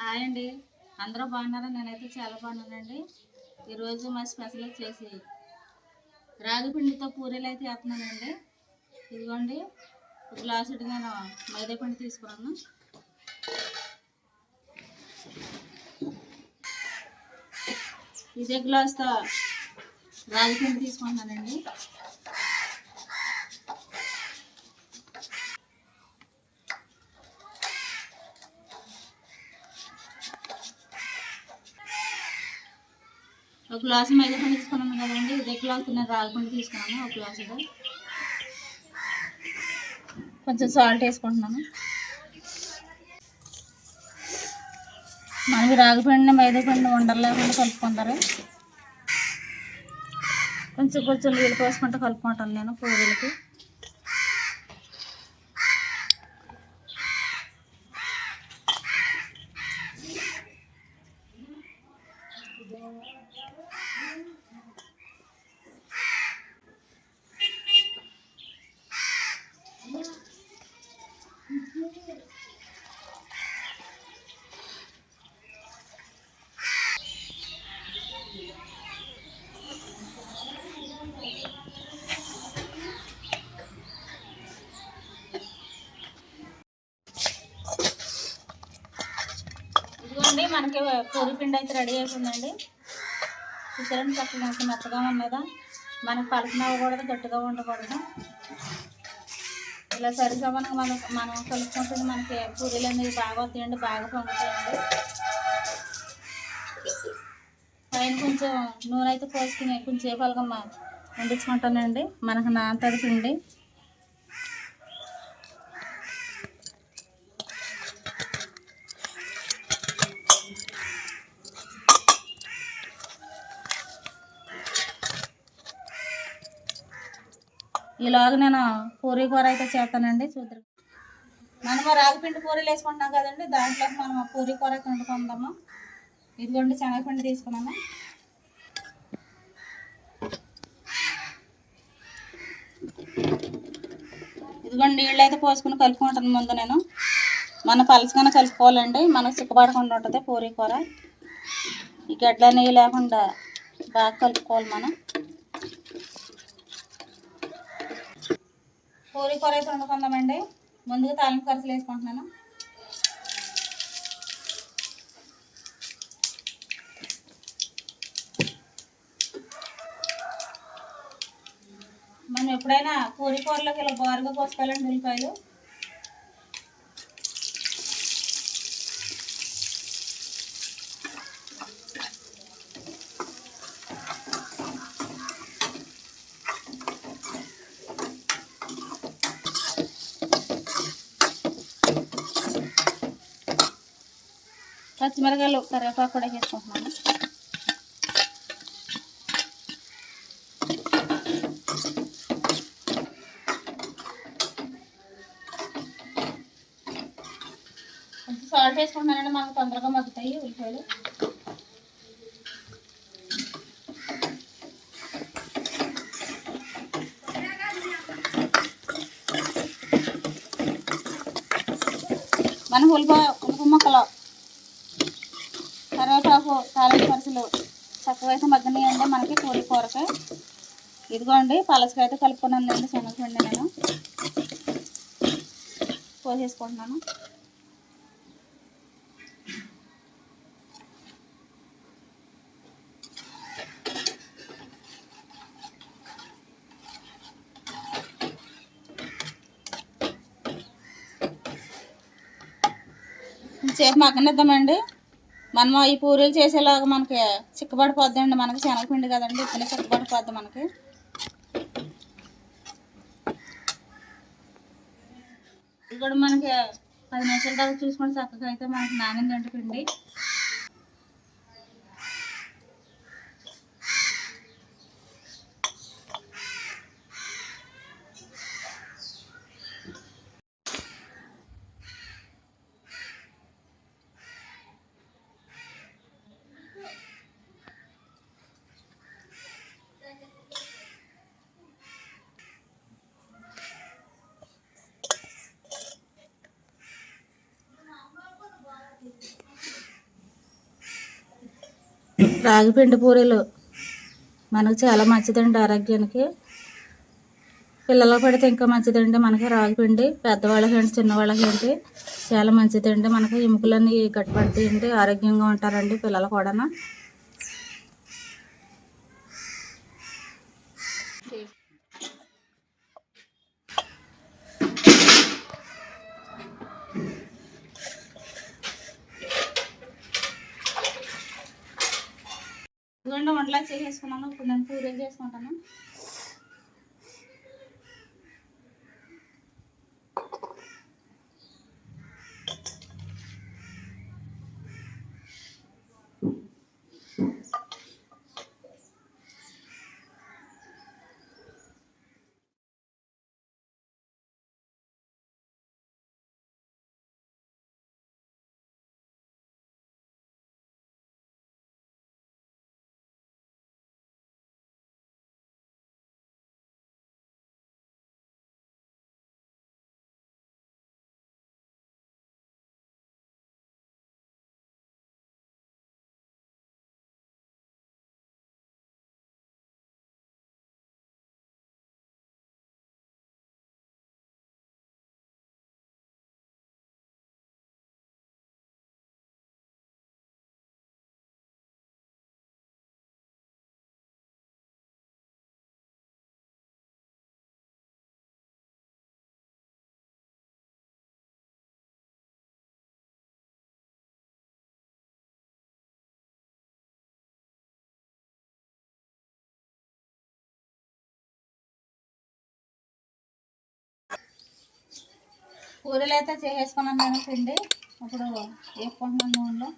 Hi అండి. అందరూ బాగున్నారా? నేనైతే చాలా బాగున్నానండి. ఈరోజు మా స్పెషల్ వచ్చేసి రాగిపిండితో పూరీలు అయితే వేస్తున్నానండి ఇదిగోండి ఒక నేను మైదాపిండి తీసుకున్నాను. ఇదే గ్లాస్తో రాగిపిండి తీసుకుంటున్నానండి. గ్లాసు మైదా తీసుకున్నాను కదండి ఇదే గ్లాస్ నేను రాగి తీసుకున్నాను ఒక గ్లాసు ఇది. కొంచెం సాల్ట్ వేసుకుంటున్నాను. మనకి రాగి మైదాపిండి మైదా ఉండలు లేకుండా కలుపుకుంటారు. కొంచెం కొంచెం నీళ్ళు పోసుకుంటూ కలుపుకుంటాను నేను పూరీలకి ఇదిగోండి మనకి పూరి పిండి అయితే రెడీ అయిపోయిందండి. చూసారండి చక్కగా ఎంత మెత్తగా ఉన్నదా? మనకి పలకన అవ్వకూడదు గట్టిగా ఉండకూడదు. ఇలా సరిసమానంగా మనం మనం కలుపుకుంటుంది మనకి పూరీలు అనేది బాగా వస్తాయండి బాగా పొంగుతాయండి పైన కొంచెం నూనె అయితే పోసుకుని కొంచెం సేపలుగా వండించుకుంటానండి. మనకు నాంతది పిండి ఈలోగా నేను పూరీ కూర అయితే చేస్తానండి చూద్దరు. మనం రాగిపిండి పూరీలు వేసుకుంటున్నాం కదండి దాంట్లో మనం పూరీ కూర అయితే వండుకుందాము. ఇదిగోండి శనగపిండి తీసుకున్నాము. ఇదిగోండి నీళ్ళు అయితే పోసుకుని కలుపుకుంటాను ముందు నేను. మన పలసగానే కలుపుకోవాలండి మనకు చిక్కబడకుండా ఉంటుంది పూరీ కూర. ఈ గడ్డ నెయ్యి లేకుండా బాగా కలుపుకోవాలి మనం. పూరి కూర అయితే వండుకుందామండి. ముందుగా తాలింపు ఖర్చులు వేసుకుంటున్నాను. మనం ఎప్పుడైనా పూరి కూరలోకి ఇలా బారుగా పోసుకోవాలండి ఉల్లిపాయలు. పచ్చిమిరకాయలు కరివేపాకు కూడా వేసుకుంటున్నాను. కొంచెం సాల్ట్ వేసుకుంటున్నానండి మనకు తొందరగా మగ్గుతాయి ఉల్లిపాయలు. మన ఉల్లిపాయ ఉల్లిపాయ ముక్కలు కరివేపాకు తాలింపు పరుసలు చక్కగా అయితే మగ్గనియండి మనకి పూరి కూరకి. ఇదిగోండి పలసగా అయితే కలుపుకున్నానండి శనగపిండి నేను. పోసేసుకుంటున్నాను. సేపు మగ్గనిద్దామండి. మనం ఈ పూరీలు చేసేలాగా మనకి చిక్కబడిపోద్దండి. మనకి శనగపిండి కదండి ఇతనే చిక్కబడిపోద్ది మనకి. ఇది కూడా మనకి పది నిమిషాల దాకా చూసుకొని చక్కగా అయితే మనకి నానిందండి పిండి. రాగిపిండి పూరీలు మనకు చాలా మంచిదండి ఆరోగ్యానికి. పిల్లలకు పడితే ఇంకా మంచిదండి మనకి రాగిపిండి. పెద్దవాళ్ళకి ఏంటి చిన్నవాళ్ళకి ఏంటి చాలా మంచిదండి. మనకి ఎముకలన్నీ గట్టిపడతాయండి ఆరోగ్యంగా ఉంటారండి పిల్లలు కూడా రెండు వంటలా చేసేసుకున్నాను. ఇప్పుడు నేను పూరీలు చేసుకుంటాను. పూరీలు అయితే చేసేసుకున్నాను నేను పిండి. ఇప్పుడు వేసుకుంటున్నాను నూనెలో.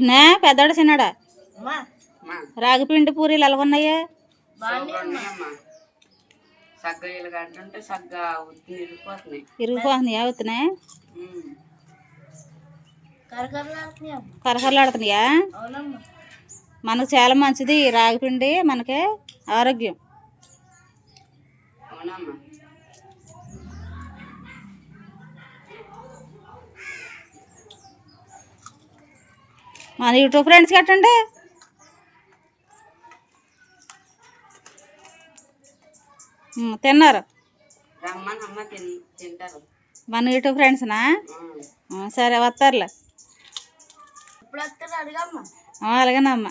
చిన్న పెద్దోడు చిన్నాడా? రాగిపిండి పూరీలు ఎలా ఉన్నాయా ఇరిగిపోతున్నాయా అవుతున్నాయి. కరకరలాడుతున్నాయా? మనకు చాలా మంచిది రాగిపిండి మనకి ఆరోగ్యం. అవునమ్మా. మన యూట్యూబ్ ఫ్రెండ్స్ కట్టండి. తిన్నారు? మన యూట్యూబ్ ఫ్రెండ్స్నా సరే వస్తారులే అలాగేనమ్మా.